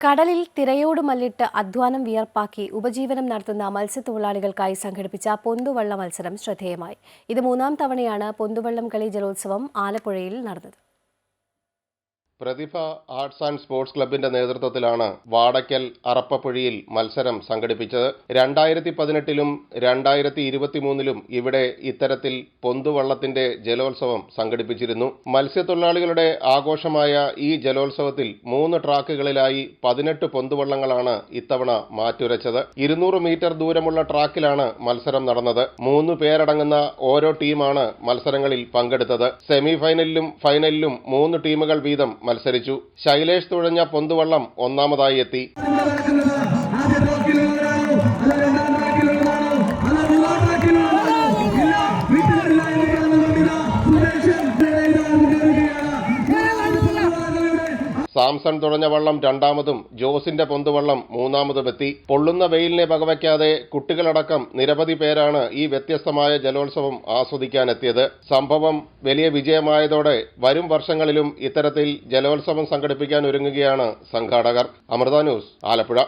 കടലിൽ തിരയോട് മല്ലിട്ട് അധ്വാനം വിയർപ്പാക്കി ഉപജീവനം നടത്തുന്ന മത്സ്യത്തൊഴിലാളികൾക്കായി സംഘടിപ്പിച്ച പൊന്തുവള്ള മത്സരം ശ്രദ്ധേയമായി. ഇത് മൂന്നാം തവണയാണ് പൊന്തുവള്ളം കളി ജലോത്സവം ആലപ്പുഴയിൽ നടന്നത്. പ്രതിഭ ആർട്സ് ആൻഡ് സ്പോർട്സ് ക്ലബിന്റെ നേതൃത്വത്തിലാണ് വാടക്കൽ അറപ്പപ്പുഴിയിൽ മത്സരം സംഘടിപ്പിച്ചത്. രണ്ടായിരത്തി പതിനെട്ടിലും രണ്ടായിരത്തി ഇരുപത്തിമൂന്നിലും ഇവിടെ ഇത്തരത്തിൽ പൊന്തുവള്ളത്തിന്റെ ജലോത്സവം സംഘടിപ്പിച്ചിരുന്നു. മത്സ്യത്തൊഴിലാളികളുടെ ആഘോഷമായ ഈ ജലോത്സവത്തിൽ മൂന്ന് ട്രാക്കുകളിലായി പതിനെട്ട് പൊന്തുവള്ളങ്ങളാണ് ഇത്തവണ മാറ്റുരച്ചത്. ഇരുന്നൂറ് മീറ്റർ ദൂരമുള്ള ട്രാക്കിലാണ് മത്സരം നടന്നത്. മൂന്ന് പേരടങ്ങുന്ന ഓരോ ടീമാണ് മത്സരങ്ങളിൽ പങ്കെടുത്തത്. സെമിഫൈനലിലും ഫൈനലിലും മൂന്ന് ടീമുകൾ വീതം മത്സരിച്ചു. ശൈലേഷ് തുഴഞ്ഞ പൊന്തുവള്ളം ഒന്നാമതായി എത്തി. സാംസൺ തുഴഞ്ഞ വള്ളം രണ്ടാമതും ജോസിന്റെ പൊന്തുവള്ളം മൂന്നാമതുമെത്തി പൊള്ളുന്ന വെയിലിനെ വകവയ്ക്കാതെ കുട്ടികളടക്കം നിരവധി പേരാണ് ഈ വ്യത്യസ്തമായ ജലോത്സവം ആസ്വദിക്കാനെത്തിയത്. സംഭവം വലിയ വിജയമായതോടെ വരും വർഷങ്ങളിലും ഇത്തരത്തിൽ ജലോത്സവം സംഘടിപ്പിക്കാൻ ഒരുങ്ങുകയാണ് സംഘാടകർ. അമൃത ന്യൂസ് ആലപ്പുഴ.